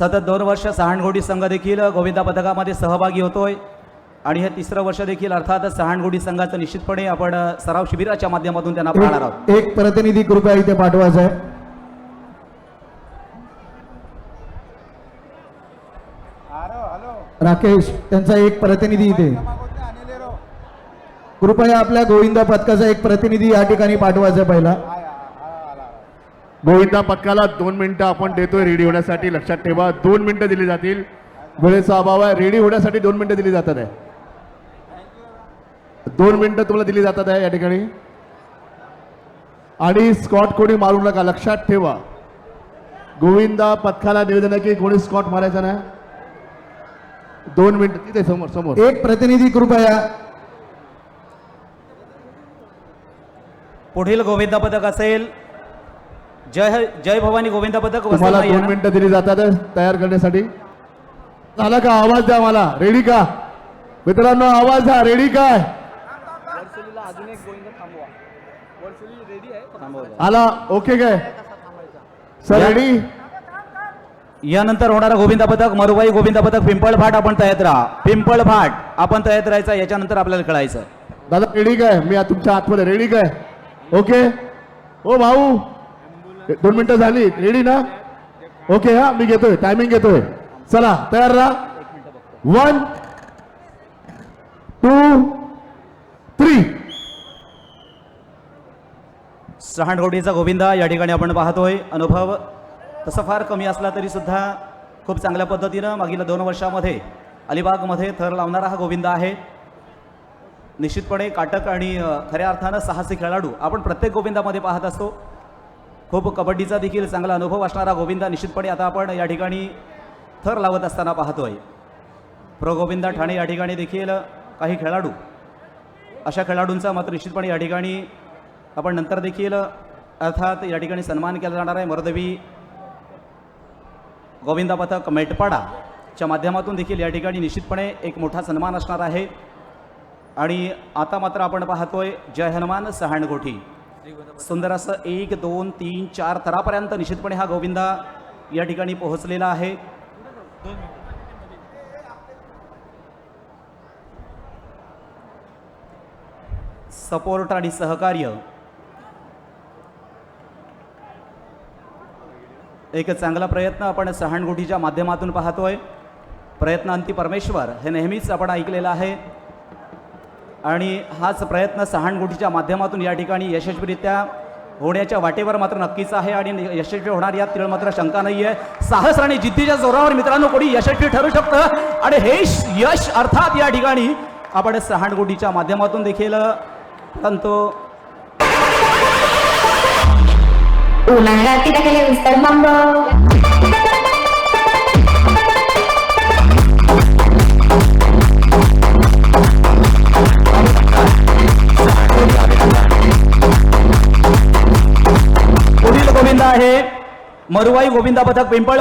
सतत दोन वर्ष सहाणगोडी संघ देखील गोविंदा पथकामध्ये सहभागी होतोय. आणि हे तिसरं वर्ष देखील अर्थातच सहाणगोडी संघाचं निश्चितपणे आपण सराव शिबिराच्या माध्यमातून त्यांना पाहणार आहोत. एक- प्रतिनिधी कृपया इथे पाठवायचा आहे. राकेश त्यांचा एक प्रतिनिधी इथे. कृपया आपल्या गोविंदा पथकाचा एक प्रतिनिधी या ठिकाणी पाठवायचा पहिला. गोविंदा पथकाला दोन मिनिटं आपण देतोय रेडी होण्यासाठी. लक्षात ठेवा दोन मिनिटं दिली जातील. वेळेचा अभाव आहे रेडी होण्यासाठी दोन मिनिटं दिली जातात आहे. दोन मिनिटं तुम्हाला दिली जातात आहे या ठिकाणी. आणि स्कॉट कोणी मारू नका लक्षात ठेवा. गोविंदा पथकाला निवेदन आहे की कोणी स्कॉट मारायचा नाही. दोन मिनिटं तिथे समोर समोर. एक प्रतिनिधी कृपया पुढील गोविंदा पथक असेल जय जय भवानी गोविंदा पथक तुम्हाला वसई दोन मिनिटं दिली जातात तयार करण्यासाठी. झाला का आवाज द्या मला? रेडी का? मित्रांनो आवाज द्या. रेडी काय आला. ओके काय? सर रेडी यानंतर होणारा गोविंदा पथक मरुबाई गोविंदा पथक पिंपळफाट आपण तयार राहा. पिंपळफाट आपण तयार राहायचं याच्यानंतर आपल्याला कळायचं. दादा रेडी काय? मी तुमच्या आतमध्ये. रेडी काय? ओके ओ भाऊ दोन मिनिटं झाली. रेडी ना? ओके हा मी घेतोय. टायमिंग घेतोय. चला तयार राहा. वन टू थ्री सहाणगोडीचा गोविंदा या ठिकाणी आपण पाहतोय. अनुभव तसा फार कमी असला तरी सुद्धा खूप चांगल्या पद्धतीनं मागील दोन वर्षामध्ये अलिबागमध्ये थर लावणारा हा गोविंदा आहे. निश्चितपणे काटक आणि खऱ्या अर्थानं साहसी खेळाडू आपण प्रत्येक गोविंदामध्ये पाहत असतो. खूप कबड्डीचा देखील चांगला अनुभव असणारा गोविंदा निश्चितपणे आता आपण या ठिकाणी थर लावत असताना पाहतोय. प्रो गोविंदा ठाणे या ठिकाणी देखील काही खेळाडू अशा खेळाडूंचा मात्र निश्चितपणे या ठिकाणी आपण नंतर देखील अर्थात या ठिकाणी सन्मान केला जाणार आहे. मरदवी गोविंदा पथक मेटपाडाच्या माध्यमातून देखील या ठिकाणी निश्चितपणे एक मोठा सन्मान असणार आहे. आणि आता मात्र आपण पाहतोय जय हनुमान सहाणगोठी. सुंदर असं एक दोन तीन चार थरापर्यंत निश्चितपणे हा गोविंदा या ठिकाणी पोहोचलेला आहे. सपोर्ट आणि सहकार्य. एक चांगला प्रयत्न आपण सहाणगुटीच्या माध्यमातून पाहतोय. प्रयत्नांती परमेश्वर हे नेहमीच आपण ऐकलेलं आहे. आणि हाच प्रयत्न सहाणगुटीच्या माध्यमातून या ठिकाणी यशस्वीरित्या होण्याच्या वाटेवर मात्र नक्कीच आहे आणि यशस्वी होणार यात तिळ मात्र शंका नाही आहे साहस आणि जिद्दीच्या जोरावर मित्रांनो कोणी यशस्वी ठरू शकतं? आणि हे श- यश अर्थात या ठिकाणी आपण सहाणगुटीच्या माध्यमातून देखील परंतु उन्हाळ्यात मरुवाई गोविंदा पथक पिंपळ